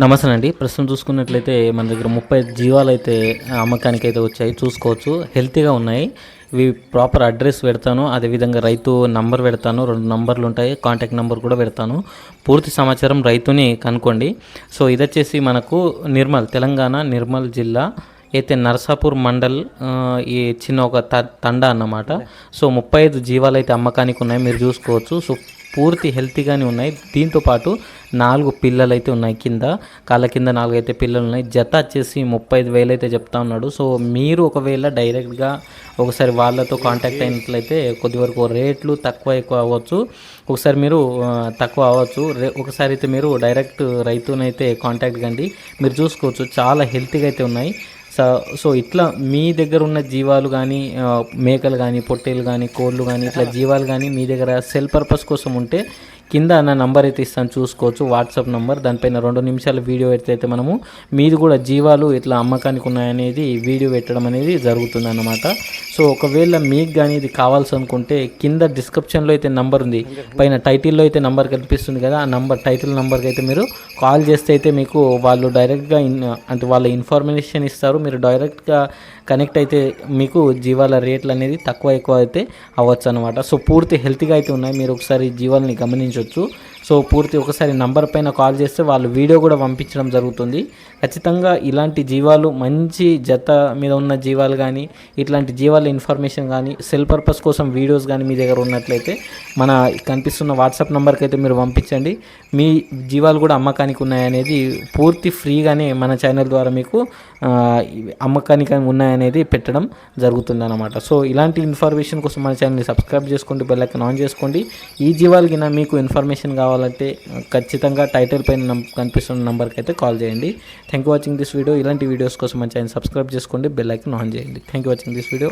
నమస్తే అండి ప్రస్తుతం చూసుకున్నట్లయితే మన దగ్గర ముప్పై జీవాలు అయితే అమ్మకానికి అయితే వచ్చాయి. చూసుకోవచ్చు. హెల్తీగా ఉన్నాయి. ఇవి ప్రాపర్ అడ్రస్ పెడతాను. అదేవిధంగా రైతు నంబర్ పెడతాను. రెండు నంబర్లు ఉంటాయి. కాంటాక్ట్ నెంబర్ కూడా పెడతాను. పూర్తి సమాచారం రైతుని కనుక్కోండి. సో ఇది వచ్చేసి మనకు నిర్మల్ తెలంగాణ నిర్మల్ జిల్లా అయితే నర్సాపూర్ మండల్ ఈ చిన్న ఒక త తండ అన్నమాట. సో ముప్పై ఐదు జీవాలు అయితే అమ్మకానికి ఉన్నాయి మీరు చూసుకోవచ్చు. సో పూర్తి హెల్తీగానే ఉన్నాయి. దీంతో పాటు నాలుగు పిల్లలు అయితే ఉన్నాయి కింద. కాళ్ళ కింద నాలుగు అయితే పిల్లలు ఉన్నాయి. జత వచ్చేసి ముప్పై ఐదు వేలు అయితే చెప్తా ఉన్నాడు. సో మీరు ఒకవేళ డైరెక్ట్గా ఒకసారి వాళ్ళతో కాంటాక్ట్ అయినట్లయితే కొద్ది వరకు రేట్లు తక్కువ ఎక్కువ అవ్వచ్చు. ఒకసారి మీరు తక్కువ అవ్వచ్చు. రే ఒకసారి అయితే మీరు డైరెక్ట్ రైతునైతే కాంటాక్ట్ కండి. మీరు చూసుకోవచ్చు చాలా హెల్తీగా అయితే ఉన్నాయి. సో సో ఇట్లా మీ దగ్గర ఉన్న జీవాలు కానీ మేకలు కానీ పొట్టేలు కానీ కోళ్ళు కానీ ఇట్లా జీవాలు కానీ మీ దగ్గర సెల్ పర్పస్ కోసం ఉంటే కింద నా నంబర్ అయితే ఇస్తాను చూసుకోవచ్చు. వాట్సాప్ నంబర్ దానిపైన రెండు నిమిషాల వీడియో అయితే మనము మీది కూడా జీవాలు ఇట్లా అమ్మకానికి ఉన్నాయనేది వీడియో పెట్టడం అనేది జరుగుతుంది అన్నమాట. సో ఒకవేళ మీకు కానీ ఇది కావాల్సి అనుకుంటే కింద డిస్క్రిప్షన్లో అయితే నంబర్ ఉంది. పైన టైటిల్లో అయితే నంబర్ కనిపిస్తుంది కదా ఆ నంబర్ టైటిల్ నంబర్కి అయితే మీరు కాల్ చేస్తే అయితే మీకు వాళ్ళు డైరెక్ట్గా ఇన్ అంటే వాళ్ళ ఇన్ఫర్మేషన్ ఇస్తారు. మీరు డైరెక్ట్గా కనెక్ట్ అయితే మీకు జీవాల రేట్లు అనేది తక్కువ ఎక్కువ అయితే అవ్వచ్చు అనమాట సో పూర్తి హెల్తీగా అయితే ఉన్నాయి. మీరు ఒకసారి జీవాలని గమనించవచ్చు. సో పూర్తి ఒకసారి నంబర్ పైన కాల్ చేస్తే వాళ్ళు వీడియో కూడా పంపించడం జరుగుతుంది. ఖచ్చితంగా ఇలాంటి జీవాలు మంచి జత మీద ఉన్న జీవాలు కానీ ఇట్లాంటి జీవాల ఇన్ఫర్మేషన్ కానీ సెల్ పర్పస్ కోసం వీడియోస్ కానీ మీ దగ్గర ఉన్నట్లయితే మన కనిపిస్తున్న వాట్సాప్ నెంబర్కి అయితే మీరు పంపించండి. మీ జీవాలు కూడా అమ్మకానికి ఉన్నాయనేది పూర్తి ఫ్రీగానే మన ఛానల్ ద్వారా మీకు అమ్మకానికి ఉన్నాయనేది పెట్టడం జరుగుతుంది అనమాట సో ఇలాంటి ఇన్ఫర్మేషన్ కోసం మన ఛానల్ని సబ్స్క్రైబ్ చేసుకోండి బెల్లైకన్ ఆన్ చేసుకోండి. ఈ జీవాలకి మీకు ఇన్ఫర్మేషన్ కావాలంటే ఖచ్చితంగా టైటిల్ పైన కనిపిస్తున్న నెంబర్కి అయితే కాల్ చేయండి. Thank you watching this video ఇలాంటి వీడియోస్ కోసం మంచి ఛానల్ సబ్స్క్రైబ్ చేసుకోండి. బెల్ ఐకన్ ఆన్ చేయండి. Thank you watching this video